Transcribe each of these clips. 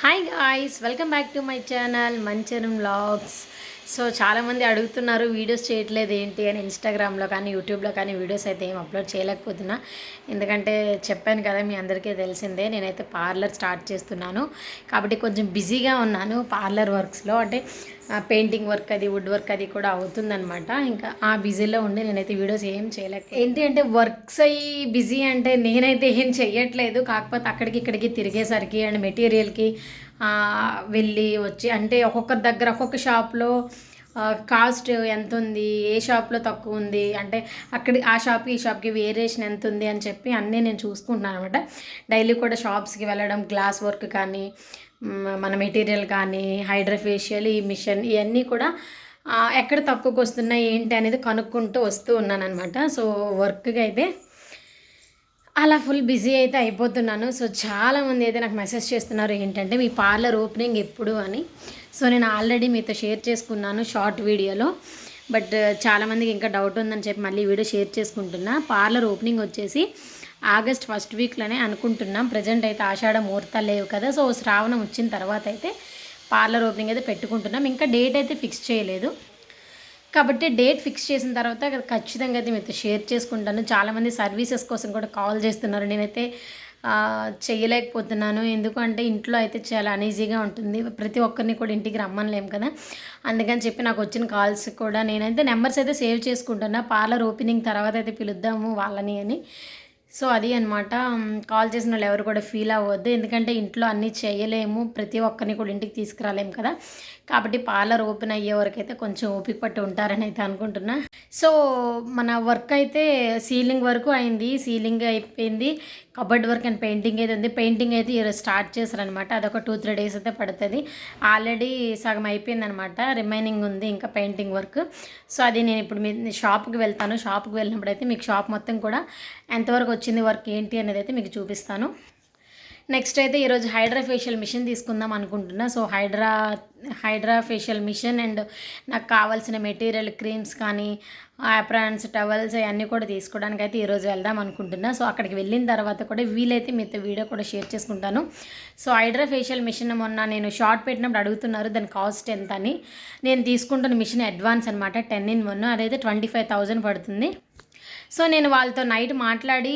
Hi guys welcome back to my channel Mancharam vlogs so చాలామంది అడుగుతున్నారు videos చేయట్లేదు ఏంటి? అని ఇన్స్టాగ్రామ్లో కానీ యూట్యూబ్లో కానీ వీడియోస్ అయితే ఏం అప్లోడ్ చేయలేకపోతున్నా. ఎందుకంటే చెప్పాను కదా మీ అందరికీ తెలిసిందే నేనైతే పార్లర్ స్టార్ట్ చేస్తున్నాను. కాబట్టి కొంచెం బిజీగా ఉన్నాను పార్లర్ వర్క్స్లో అంటే పెయింటింగ్ వర్క్ అది వుడ్ వర్క్ అది కూడా అవుతుందనమాట ఇంకా ఆ బిజీలో ఉండి నేనైతే వీడియోస్ ఏం చేయలేక ఏంటి అంటే వర్క్స్ అయ్యి బిజీ అంటే నేనైతే ఏం చెయ్యట్లేదు. కాకపోతే అక్కడికి ఇక్కడికి తిరిగేసరికి అండ్ మెటీరియల్కి వెళ్ళి వచ్చి అంటే ఒక్కొక్క దగ్గర ఒక్కొక్క షాప్లో కాస్ట్ ఎంత ఉంది ఏ షాప్లో తక్కువ ఉంది? అంటే అక్కడ ఆ షాప్కి ఈ షాప్కి వేరియేషన్ ఎంత ఉంది అని చెప్పి అన్నీ నేను చూసుకుంటున్నాను అనమాట డైలీ కూడా షాప్స్కి వెళ్ళడం గ్లాస్ వర్క్ కానీ మన మెటీరియల్ కానీ హైడ్రోఫేషియల్ ఈ మిషన్ ఇవన్నీ కూడా ఎక్కడ తక్కువకి వస్తున్నాయి ఏంటి అనేది కనుక్కుంటూ వస్తూ ఉన్నాను అనమాట సో వర్క్కి అయితే అలా ఫుల్ బిజీ అయితే అయిపోతున్నాను. సో చాలామంది అయితే నాకు మెసేజ్ చేస్తున్నారు ఏంటంటే మీ పార్లర్ ఓపెనింగ్ ఎప్పుడు? అని. సో నేను ఆల్రెడీ మీతో షేర్ చేసుకున్నాను షార్ట్ వీడియోలో బట్ uh, చాలామందికి ఇంకా డౌట్ ఉందని చెప్పి మళ్ళీ వీడియో షేర్ చేసుకుంటున్నా. పార్లర్ ఓపెనింగ్ వచ్చేసి ఆగస్ట్ ఫస్ట్ వీక్లోనే అనుకుంటున్నాం. ప్రజెంట్ అయితే ఆషాఢ ముహూర్తాలు లేవు కదా. సో శ్రావణం వచ్చిన తర్వాత అయితే పార్లర్ ఓపెనింగ్ అయితే పెట్టుకుంటున్నాం. ఇంకా డేట్ అయితే ఫిక్స్ చేయలేదు. కాబట్టి డేట్ ఫిక్స్ చేసిన తర్వాత ఖచ్చితంగా అయితే మీతో షేర్ చేసుకుంటాను. చాలామంది సర్వీసెస్ కోసం కూడా కాల్ చేస్తున్నారు. నేనైతే చేయలేకపోతున్నాను. ఎందుకంటే ఇంట్లో అయితే చాలా అనీజీగా ఉంటుంది. ప్రతి ఒక్కరిని కూడా ఇంటికి రమ్మనలేం కదా. అందుకని చెప్పి నాకు వచ్చిన కాల్స్ కూడా నేనైతే నెంబర్స్ అయితే సేవ్ చేసుకుంటున్నా పార్లర్ ఓపెనింగ్ తర్వాత అయితే పిలుద్దాము వాళ్ళని అని. సో అది అనమాట కాల్ చేసిన వాళ్ళు ఎవరు కూడా ఫీల్ అవ్వద్దు. ఎందుకంటే ఇంట్లో అన్నీ చేయలేము. ప్రతి ఒక్కరిని కూడా ఇంటికి తీసుకురాలేము కదా. కాబట్టి పార్లర్ ఓపెన్ అయ్యే వరకు అయితే కొంచెం ఓపిక పట్టి ఉంటారని అయితే అనుకుంటున్నా. సో మన వర్క్ అయితే సీలింగ్ వరకు అయింది. సీలింగ్ అయిపోయింది. కబర్డ్ వర్క్ అండ్ పెయింటింగ్ అయితే ఉంది. పెయింటింగ్ అయితే ఈరోజు స్టార్ట్ చేశారనమాట అదొక టూ త్రీ డేస్ అయితే పడుతుంది. ఆల్రెడీ సగం అయిపోయిందనమాట రిమైనింగ్ ఉంది ఇంకా పెయింటింగ్ వర్క్. సో అది నేను ఇప్పుడు మీ షాప్కి వెళ్తాను. షాప్కి వెళ్ళినప్పుడు అయితే మీకు షాప్ మొత్తం కూడా ఎంతవరకు వచ్చి వచ్చింది వర్క్ ఏంటి అనేది అయితే మీకు చూపిస్తాను. నెక్స్ట్ అయితే ఈరోజు హైడ్రా ఫేషియల్ మిషన్ తీసుకుందాం అనుకుంటున్నా. So hydra hydra facial machine and నాకు కావాల్సిన మెటీరియల్ క్రీమ్స్ కానీ అప్రాన్స్ టవల్స్ అవన్నీ కూడా తీసుకోవడానికి అయితే ఈరోజు వెళ్దాం అనుకుంటున్నా. సో అక్కడికి వెళ్ళిన తర్వాత కూడా వీలైతే మీతో వీడియో కూడా షేర్ చేసుకుంటాను. సో హైడ్రా ఫేషియల్ మిషన్ మొన్న నేను షార్ట్ పెట్టినప్పుడు అడుగుతున్నారు దాని కాస్ట్ ఎంత అని. నేను తీసుకుంటున్న మిషన్ అడ్వాన్స్ అనమాట టెన్ ఇన్ వన్ అదైతే ట్వంటీ ఫైవ్ థౌజండ్ పడుతుంది. సో నేను వాళ్ళతో నైట్ మాట్లాడి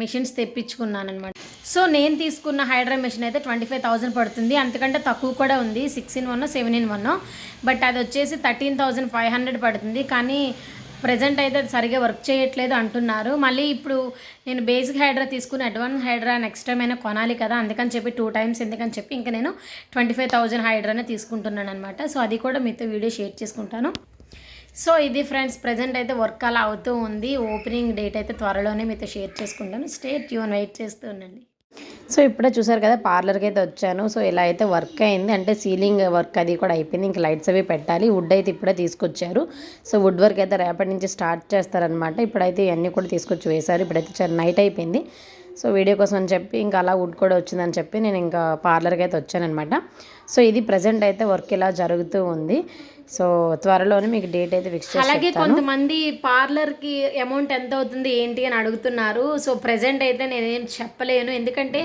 మిషన్స్ తెప్పించుకున్నాను అనమాట సో నేను తీసుకున్న హైడ్రా మిషన్ అయితే ట్వంటీ ఫైవ్ థౌసండ్ పడుతుంది. అంతకంటే తక్కువ కూడా ఉంది. Six in one seven in one. But అది వచ్చేసి థర్టీన్ థౌజండ్ ఫైవ్ హండ్రెడ్ పడుతుంది. కానీ ప్రజెంట్ అయితే అది సరిగా వర్క్ చేయట్లేదు అంటున్నారు. మళ్ళీ ఇప్పుడు నేను బేసిక్ హైడ్రా తీసుకుని అడ్వాన్స్ హైడ్రా నెక్స్ట్ టైం అయినా కొనాలి కదా. అందుకని చెప్పి టూ టైమ్స్ ఎందుకని చెప్పి ఇంకా నేను ట్వంటీ ఫైవ్ థౌజండ్ హైడ్రానే తీసుకుంటున్నాను అనమాట సో అది కూడా మీతో వీడియో షేర్ చేసుకుంటాను. సో ఇది ఫ్రెండ్స్ ప్రజెంట్ అయితే వర్క్ అలా అవుతూ ఉంది. ఓపెనింగ్ డేట్ అయితే త్వరలోనే మీతో షేర్ చేసుకుంటాను. స్టేట్ ట్యూన్ వెయిట్ చేస్తూ ఉండండి. సో ఇప్పుడే చూసారు కదా పార్లర్కి అయితే వచ్చాను. సో ఇలా అయితే వర్క్ అయింది. అంటే సీలింగ్ వర్క్ అది కూడా అయిపోయింది. ఇంక లైట్స్ అవి పెట్టాలి. వుడ్ అయితే ఇప్పుడే తీసుకొచ్చారు. సో వుడ్ వర్క్ అయితే రేపటి నుంచి స్టార్ట్ చేస్తారనమాట ఇప్పుడైతే ఇవన్నీ కూడా తీసుకొచ్చి వేశారు. ఇప్పుడైతే నైట్ అయిపోయింది. సో వీడియో కోసం అని చెప్పి ఇంకా అలా వుడ్ కూడా వచ్చిందని చెప్పి నేను ఇంకా పార్లర్కి అయితే వచ్చానమాట సో ఇది ప్రజెంట్ అయితే వర్క్ ఇలా జరుగుతూ ఉంది. సో త్వరలోనే మీకు డేట్ అయితే ఫిక్స్ అలాగే. కొంతమంది పార్లర్కి అమౌంట్ ఎంత అవుతుంది ఏంటి అని అడుగుతున్నారు. సో ప్రెసెంట్ అయితే నేనేం చెప్పలేను. ఎందుకంటే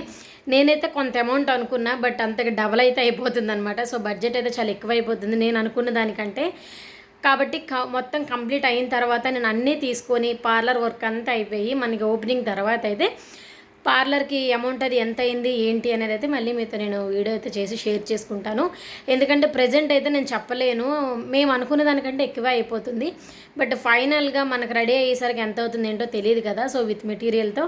నేనైతే కొంత అమౌంట్ అనుకున్నా బట్ అంతగా డబల్ అయితే అయిపోతుంది అనమాట సో బడ్జెట్ అయితే చాలా ఎక్కువ అయిపోతుంది నేను అనుకున్న దానికంటే కాబట్టి మొత్తం కంప్లీట్ అయిన తర్వాత నేను అన్నీ తీసుకొని పార్లర్ వర్క్ అంతా అయిపోయి మనకి ఓపెనింగ్ తర్వాత అయితే పార్లర్కి అమౌంట్ అది ఎంత అయింది ఏంటి అనేది అయితే మళ్ళీ మీతో నేను వీడియో అయితే చేసి షేర్ చేసుకుంటాను. ఎందుకంటే ప్రజెంట్ అయితే నేను చెప్పలేను. మేము అనుకున్న దానికంటే ఎక్కువ అయిపోతుంది. బట్ ఫైనల్గా మనకు రెడీ అయ్యేసరికి ఎంత అవుతుంది ఏంటో తెలియదు కదా. సో విత్ మెటీరియల్తో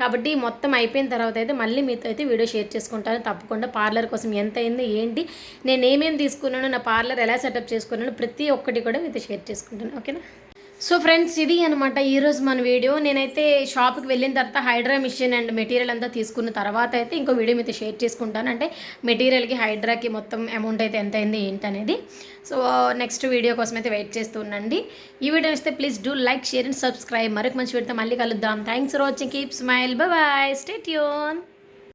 కాబట్టి మొత్తం అయిపోయిన తర్వాత అయితే మళ్ళీ మీతో అయితే వీడియో షేర్ చేసుకుంటాను. తప్పకుండా పార్లర్ కోసం ఎంత అయింది ఏంటి నేను ఏమేమి తీసుకున్నాను నా పార్లర్ ఎలా సెటప్ చేసుకున్నాను ప్రతి ఒక్కటి కూడా మీతో షేర్ చేసుకుంటాను. ఓకేనా సో ఫ్రెండ్స్ ఇది అనమాట ఈరోజు మన వీడియో. నేనైతే షాప్కి వెళ్ళిన తర్వాత హైడ్రా మిషన్ అండ్ మెటీరియల్ అంతా తీసుకున్న తర్వాత అయితే ఇంకో వీడియో మీతో షేర్ చేసుకుంటాను. అంటే మెటీరియల్కి హైడ్రాకి మొత్తం అమౌంట్ అయితే ఎంత అయింది ఏంటి అనేది సో నెక్స్ట్ వీడియో కోసం అయితే వెయిట్ చేస్తూ ఉండండి. ఈ వీడియో వస్తే please do like share and subscribe మరొక మంచి వీడితో మళ్ళీ కలుద్దాం. Thanks for watching keep smile bye stay tune